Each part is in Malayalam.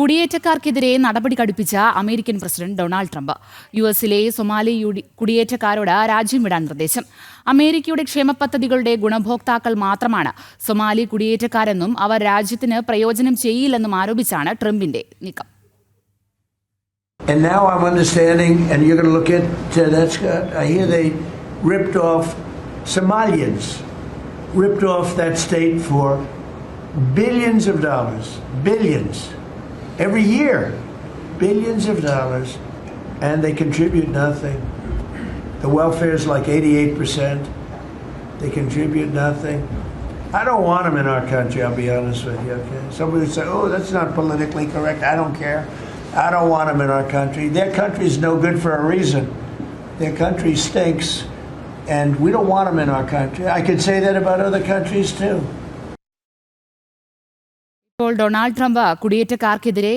കുടിയേറ്റക്കാർക്കെതിരെ നടപടി കടുപ്പിച്ച American president Donald Trump. U എസിലെ സൊമാലി കുടിയേറ്റക്കാരോട് രാജ്യം വിടാൻ നിർദ്ദേശം. അമേരിക്കയുടെ ക്ഷേമ പദ്ധതികളുടെ ഗുണഭോക്താക്കൾ മാത്രമാണ് സൊമാലി കുടിയേറ്റക്കാരെന്നും അവർ രാജ്യത്തിന് പ്രയോജനം ചെയ്യില്ലെന്നും ആരോപിച്ചാണ് ട്രംപിന്റെ നീക്കം. And now I'm understanding, and you're going to look at uh, that's. Uh, I hear they ripped off Somalians, ripped off that state for billions of dollars, billions, every year, billions of dollars, and they contribute nothing. The welfare is like 88%. They contribute nothing. I don't want them in our country, I'll be honest with you, okay? Somebody would say, oh, that's not politically correct. I don't care. I don't want them in our country. Their country's no good for a reason. Their country stinks, and we don't want them in our country. I could say that about other countries too. ഇപ്പോൾ ഡൊണാൾഡ് ട്രംപ് കുടിയേറ്റക്കാർക്കെതിരെ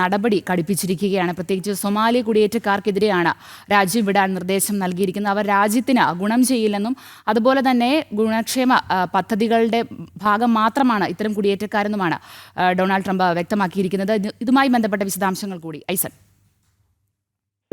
നടപടി കടുപ്പിച്ചിരിക്കുകയാണ്. പ്രത്യേകിച്ച് സൊമാലി കുടിയേറ്റക്കാർക്കെതിരെയാണ് രാജ്യം വിടാൻ നിർദ്ദേശം നൽകിയിരിക്കുന്നത്. അവർ രാജ്യത്തിന് ഗുണം ചെയ്യില്ലെന്നും അതുപോലെ തന്നെ ഗുണക്ഷേമ പദ്ധതികളുടെ ഭാഗം മാത്രമാണ് ഇത്തരം കുടിയേറ്റക്കാരെന്നുമാണ് ഡൊണാൾഡ് ട്രംപ് വ്യക്തമാക്കിയിരിക്കുന്നത്. ഇതുമായി ബന്ധപ്പെട്ട വിശദാംശങ്ങൾ കൂടി. ഐസൻ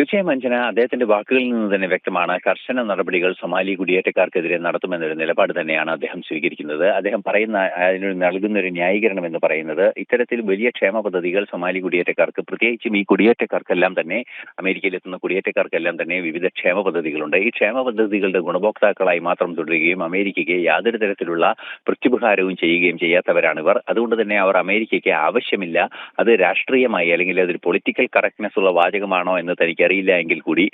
തീർച്ചയായും അഞ്ജന അദ്ദേഹത്തിന്റെ വാക്കുകളിൽ നിന്ന് തന്നെ വ്യക്തമാണ്. കർശന നടപടികൾ സൊമാലി കുടിയേറ്റക്കാർക്കെതിരെ നടത്തുമെന്നൊരു നിലപാട് തന്നെയാണ് അദ്ദേഹം സ്വീകരിക്കുന്നത്. അദ്ദേഹം പറയുന്ന അതിന് നൽകുന്ന ഒരു ന്യായീകരണം എന്ന് പറയുന്നത് ഇത്തരത്തിൽ വലിയ ക്ഷേമ പദ്ധതികൾ സൊമാലി കുടിയേറ്റക്കാർക്ക് പ്രത്യേകിച്ചും ഈ കുടിയേറ്റക്കാർക്കെല്ലാം തന്നെ അമേരിക്കയിൽ എത്തുന്ന കുടിയേറ്റക്കാർക്കെല്ലാം തന്നെ വിവിധ ക്ഷേമ പദ്ധതികളുണ്ട്. ഈ ക്ഷേമ പദ്ധതികളുടെ ഗുണഭോക്താക്കളായി മാത്രം തുടരുകയും അമേരിക്കയ്ക്ക് യാതൊരു തരത്തിലുള്ള പ്രത്യുപകാരവും ചെയ്യുകയും ചെയ്യാത്തവരാണിവർ. അതുകൊണ്ട് തന്നെ അവർ അമേരിക്കയ്ക്ക് ആവശ്യമില്ല. അത് രാഷ്ട്രീയമായി അല്ലെങ്കിൽ അതൊരു പൊളിറ്റിക്കൽ കറക്റ്റ്നെസ് ഉള്ള വാചകമാണോ എന്ന് തനിക്കറിയില്ല എങ്കിൽ കൂടി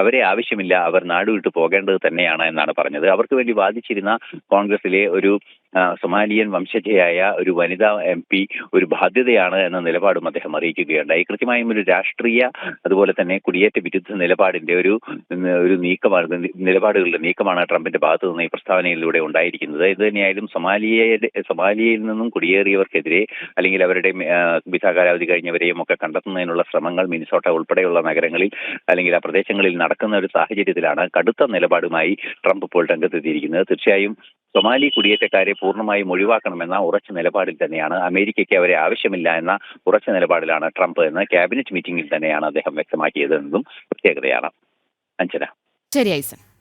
അവരെ ആവശ്യമില്ല. അവർ നാടുവിട്ട് പോകേണ്ടത് തന്നെയാണ് എന്നാണ് പറഞ്ഞത്. അവർക്ക് വേണ്ടി വാദിച്ചിരുന്ന കോൺഗ്രസിലെ ഒരു സൊമാലിയൻ വംശജയായ ഒരു വനിതാ എം പി ഒരു ബാധ്യതയാണ് എന്ന നിലപാടും അദ്ദേഹം അറിയിക്കുകയുണ്ടായി. കൃത്യമായും ഒരു രാഷ്ട്രീയ അതുപോലെ തന്നെ കുടിയേറ്റ വിരുദ്ധ നിലപാടിന്റെ ഒരു ഒരു നീക്കമാണ് നിലപാടുകളുടെ നീക്കമാണ് ട്രംപിന്റെ ഭാഗത്തു നിന്ന് ഈ പ്രസ്താവനയിലൂടെ ഉണ്ടായിരിക്കുന്നത്. ഇത് തന്നെയായാലും സൊമാലിയയുടെ സൊമാലിയയിൽ നിന്നും കുടിയേറിയവർക്കെതിരെ അല്ലെങ്കിൽ അവരുടെ വിസ കാലാവധി കഴിഞ്ഞവരെയും ഒക്കെ കണ്ടെത്തുന്നതിനുള്ള ശ്രമങ്ങൾ മിനിസോട്ട ഉൾപ്പെടെയുള്ള നഗരങ്ങളിൽ അല്ലെങ്കിൽ ആ പ്രദേശങ്ങളിൽ നടക്കുന്ന ഒരു സാഹചര്യത്തിലാണ് കടുത്ത നിലപാടുമായി ട്രംപ് ഇപ്പോൾ രംഗത്തെത്തിയിരിക്കുന്നത്. തീർച്ചയായും സൊമാലി കുടിയേറ്റക്കാരെ പൂർണമായും ഒഴിവാക്കണമെന്ന ഉറച്ച നിലപാടിൽ തന്നെയാണ്. അമേരിക്കയ്ക്ക് അവരെ ആവശ്യമില്ല എന്ന ഉറച്ച നിലപാടിലാണ് ട്രംപ് എന്ന് ക്യാബിനറ്റ് മീറ്റിംഗിൽ തന്നെയാണ് അദ്ദേഹം വ്യക്തമാക്കിയതെന്നതും പ്രത്യേകതയാണ്. അഞ്ജന. ശരി ഐസൻ